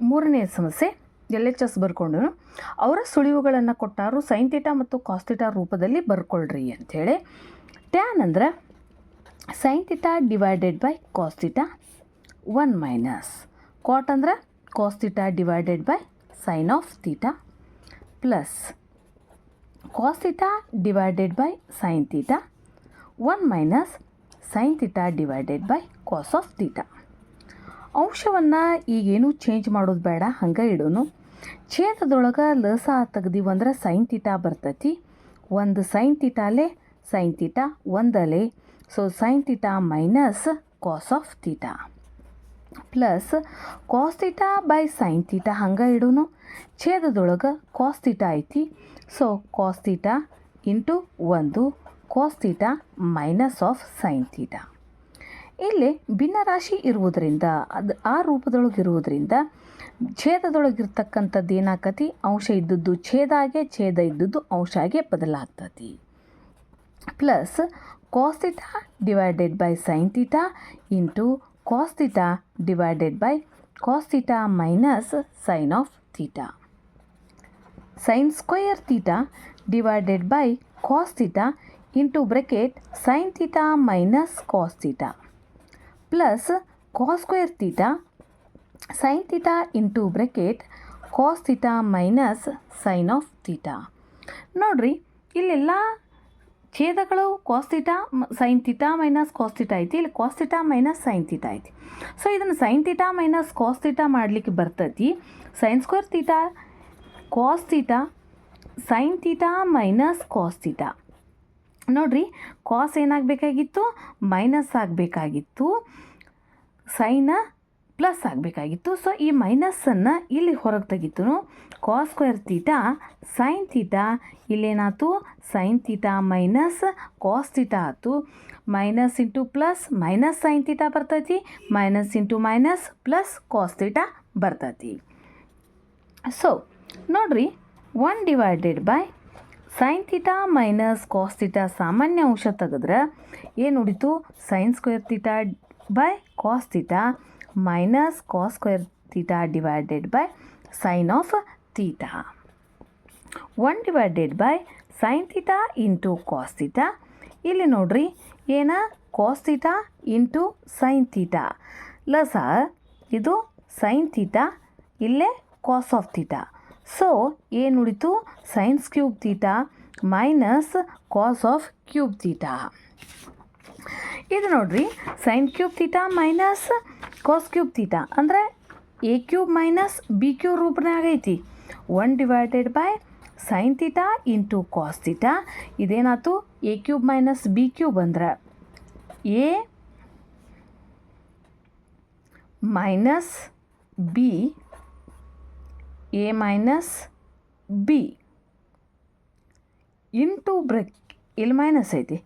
ಮೂರನೇ ಸಮಸ್ಯೆ L H S ಬರ್ಕೊಂಡು ಅವರ ಸುಳಿವುಗಳನ್ನು ಕೊಟ್ಟಾರು ಸೈನ್ ತೀಟ ಮತ್ತು ಕಾಸ್ತಿಟ ರೂಪದಲ್ಲಿ ಬರ್ಕೊಳ್ರಿ ಅಂಥೇಳಿ ಟ್ಯಾನ್ ಅಂದ್ರೆ sine theta divided by cos theta one minus cot ಅಂದ್ರೆ cos theta divided by sine of theta plus cos theta divided by sine theta one minus sine theta divided by cos of theta ಅಂಶವನ್ನು ಈಗೇನು change ಮಾಡೋದು ಬೇಡ, ಹಂಗೆ ಇಡೋನು. ಛೇದದೊಳಗೆ ಲಸ ತೆಗ್ದೀವಿ ಅಂದ್ರೆ sine theta ಬರ್ತೈತಿ. ಒಂದು ಸೈನ್ ತೀಟಾಲೆ sine theta ಒಂದಲೆ. So sine theta minus cos of theta plus cos theta by sine theta ಹಂಗೆ ಇಡೋನು. ಛೇದದೊಳಗೆ ಕಾಸ್ ತೀಟ ಐತಿ. ಸೊ ಕಾಸ್ ತೀಟ ಇಂಟು ಒಂದು cos theta minus of sine theta ಇಲ್ಲಿ ಭಿನ್ನರಾಶಿ ಇರುವುದರಿಂದ, ಅದು ಆ ರೂಪದೊಳಗಿರುವುದರಿಂದ ಛೇದದೊಳಗಿರ್ತಕ್ಕಂಥದ್ದು ಏನಾಕತಿ? ಅಂಶ ಇದ್ದದ್ದು ಛೇದ ಆಗಿ ಛೇದ ಇದ್ದದ್ದು ಅಂಶ ಆಗಿ ಬದಲಾಗ್ತತಿ. Plus cos theta divided by sine theta into cos theta theta divided by cos theta theta minus sine of theta sine square theta divided by cos theta into bracket sine theta minus cos theta plus cos square theta sine theta into bracket cos theta minus sine of theta ನೋಡ್ರಿ, ಇಲ್ಲೆಲ್ಲ ಛೇದಗಳು cos theta sine theta minus cos theta ಐತಿ. ಇಲ್ಲಿ cos theta minus sine theta ಐತಿ. So ಇದನ್ನು sine theta minus cos theta ಮಾಡಲಿಕ್ಕೆ ಬರ್ತೈತಿ. Sine square theta cos theta sine theta minus cos theta ನೋಡ್ರಿ cos ಏನಾಗಬೇಕಾಗಿತ್ತು? ಮೈನಸ್ ಆಗಬೇಕಾಗಿತ್ತು. ಸೈನ ಪ್ಲಸ್ ಆಗಬೇಕಾಗಿತ್ತು. ಸೊ ಈ ಮೈನಸ್ಸನ್ನು ಇಲ್ಲಿ ಹೊರಗೆ ತೆಗಿತು. Cos square theta sine theta ಇಲ್ಲೇನಾಯ್ತು? Sine theta minus cos theta ಆಯ್ತು. Minus into plus minus sine theta ಬರ್ತೈತಿ. Minus into minus plus cos theta ಬರ್ತೈತಿ. ಸೊ ನೋಡ್ರಿ one divided by sine theta minus cos theta ಸಾಮಾನ್ಯ ಅಂಶ ತೆಗೆದ್ರೆ ಏನು ಉಳಿತು sine square theta by cos theta minus cos square theta divided by sine of theta one divided by sine theta into cos theta ಇಲ್ಲಿ ನೋಡ್ರಿ, ಏನ? Cos theta into sine theta ಲಸ ಇದು sine theta ಇಲ್ಲೇ ಕಾಸ್ ಆಫ್ ತೀಟ ಸೊ ಏನು ಉಳಿತು? Sines cube theta minus cos of cube theta ಇದು ನೋಡ್ರಿ sine cube theta minus cos cube theta ಅಂದರೆ A cube minus B cube ರೂಪನಾಗ ಐತಿ one divided by sine theta into cos theta ಇದೇನಾಯ್ತು? A cube minus B cube ಅಂದ್ರೆ A minus B A minus B into bracket ಇಲ್ಲಿ minus ಐತಿ.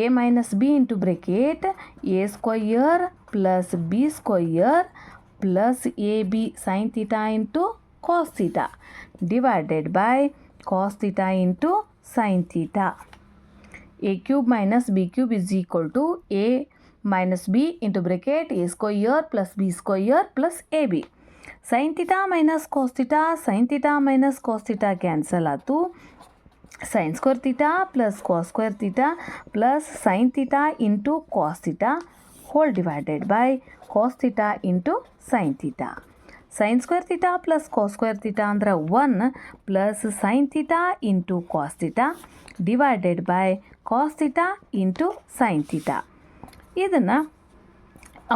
A minus B into bracket A square plus B square plus A B sine theta into cos theta divided by cos theta into sine theta A cube minus B cube is equal to A minus B into bracket A square plus B square plus A B sine theta minus cos theta sine theta minus cos cancel ಆಯಿತು. Sine square theta plus cos square theta plus sine theta into cos whole divided by cos theta into sine theta sine square theta plus cos square theta ಅಂದ್ರೆ one plus sine theta into cos theta divided by cos theta into sine theta ಇದನ್ನು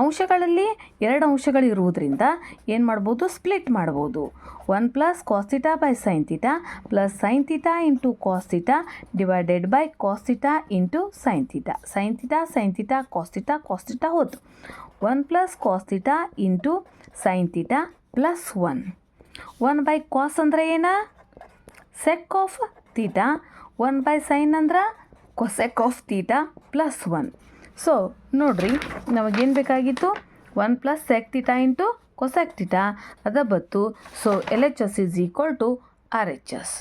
ಅಂಶಗಳಲ್ಲಿ ಎರಡು ಅಂಶಗಳು ಇರುವುದರಿಂದ ಏನು ಮಾಡ್ಬೋದು? Split ಮಾಡ್ಬೋದು. One plus cos theta by sine theta theta plus sine theta theta into cos theta divided by cos theta into sine theta sine theta sine theta cos theta cos theta ಹೋತು. One plus cos theta into sine theta theta plus one. One by cos ಅಂದ್ರೆ ಏನ? Sec of theta one by sine ಅಂದ್ರೆ cosec of theta plus one. So ನೋಡ್ರಿ, ನಮಗೇನು ಬೇಕಾಗಿತ್ತು? One plus sec into cosec ಅದ ಬತ್ತು. So L H S is equal to R H S